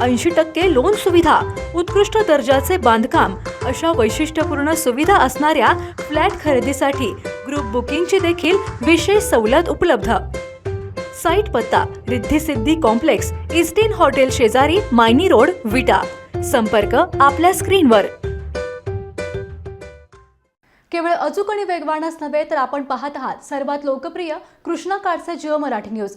ऐंशी टक्के लोन सुविधा उत्कृष्ट दर्जाचे बांधकाम अशा वैशिष्ट्यपूर्ण सुविधा असणाऱ्या फ्लॅट खरेदीसाठी ग्रुप बुकिंगची देखील विशेष सवलत उपलब्ध. साईट पत्ता रिद्धिसिद्धी कॉम्प्लेक्स इस्टीन हॉटेल शेजारी मायनी रोड विटा. संपर्क आपल्या स्क्रीनवर. केवळ अचूक आणि वेगवानच नव्हे तर आपण पाहत आहात सर्वात लोकप्रिय कृष्णा काळचे जिओ मराठी न्यूज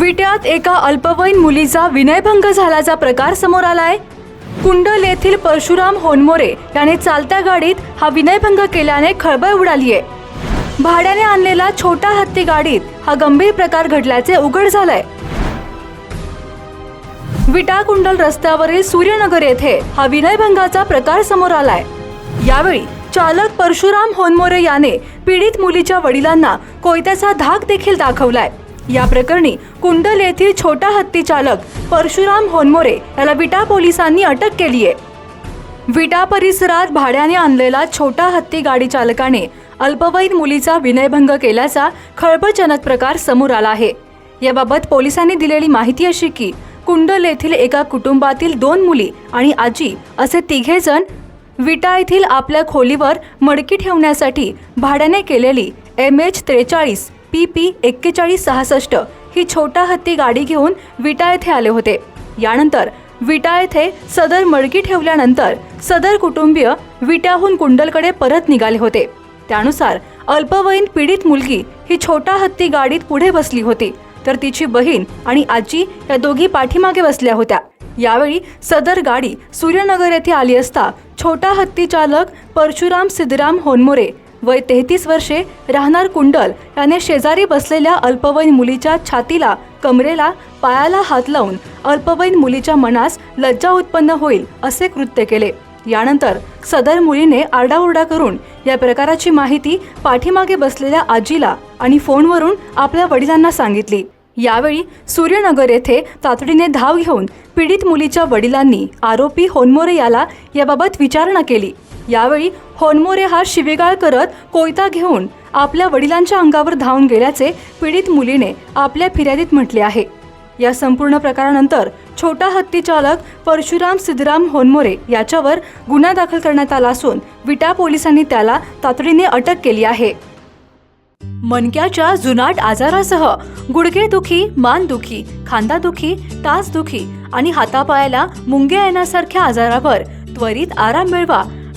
विट्यात एका अल्पवयीन मुलीचा विनयभंग झाल्याचा प्रकार समोर आलाय. कुंडल येथील परशुराम होनमोरे याने चालत्या गाडीत हा विनयभंग केल्याने खळबळ उडाली आहे भाड्याने आणलेला छोटा हत्ती गाडीत हा गंभीर प्रकार घडल्याचे उघड झालंय. विटा कुंडल रस्त्यावरील सूर्यनगर येथे हा विनयभंगाचा प्रकार समोर आलाय. यावेळी चालक परशुराम होनमोरे याने पीडित मुलीच्या वडिलांना कोयत्याचा धाक देखील दाखवलाय. या प्रकरणी कुंडल येथील छोटा हत्ती चालक परशुराम होनमोरे याला विटा पोलिसांनी अटक केली आहे. विटा परिसरात भाड्याने आणलेला छोटा हत्ती गाडी चालकाने अल्पवयीन मुलीचा विनयभंग केल्याचा खळबळजनक प्रकार समोर आला आहे. याबाबत पोलिसांनी दिलेली माहिती अशी की कुंडल येथील एका कुटुंबातील दोन मुली आणि आजी असे तिघे जण विटा येथील आपल्या खोलीवर मडकी ठेवण्यासाठी भाड्याने केलेली एम एच त्रेचाळीस पी पी एक्केचाळीस सहासष्ट ही छोटा हत्ती गाडी घेऊन विटा येथे आले होते. यानंतर विटा येथे सदर मडकी ठेवल्यानंतर सदर कुटुंबीय विट्याहून कुंडलकडे परत निघाले होते. त्यानुसार अल्पवयीन पीडित मुलगी ही छोटा हत्ती गाडीत पुढे बसली होती. तर तिची बहीण आणि आजी या दोघी पाठीमागे बसल्या होत्या. यावेळी सदर गाडी सूर्यनगर येथे आली असता छोटा हत्ती चालक परशुराम सिद्धराम होनमोरे वय तेहतीस वर्षे राहणार कुंडल याने शेजारी बसलेल्या अल्पवयीन मुलीच्या छातीला कमरेला पायाला हात लावून अल्पवयीन मुलीच्या मनास लज्जा उत्पन्न होईल असे कृत्य केले. यानंतर सदर मुलीने आरडाओरडा करून या प्रकाराची माहिती पाठीमागे बसलेल्या आजीला आणि फोनवरून आपल्या वडिलांना सांगितली. यावेळी सूर्यनगर येथे तातडीने धाव घेऊन पीडित मुलीच्या वडिलांनी आरोपी होनमोरे याला याबाबत विचारणा केली. यावेळी होनमोरे हा शिवेगाळ करत कोयता घेऊन आपल्या वडिलांच्या अंगावर धावून गेल्याचे पीडित मुलीने आपल्या फिर्यादीत म्हटले आहे. या संपूर्ण प्रकारानंतर छोटा हत्ती चालक परशुराम सिद्धराम होनमोरे याच्यावर गुन्हा दाखल करण्यात आला असून विटा पोलिसांनी त्याला तातडीने अटक केली आहे. मनक्याच्या जुनाट आजारासह गुडघेदुखी मानदुखी खांदादुखी टाचदुखी आणि हातापायाला मुंग्या येण्यासारख्या आजारावर त्वरित आराम मिळवा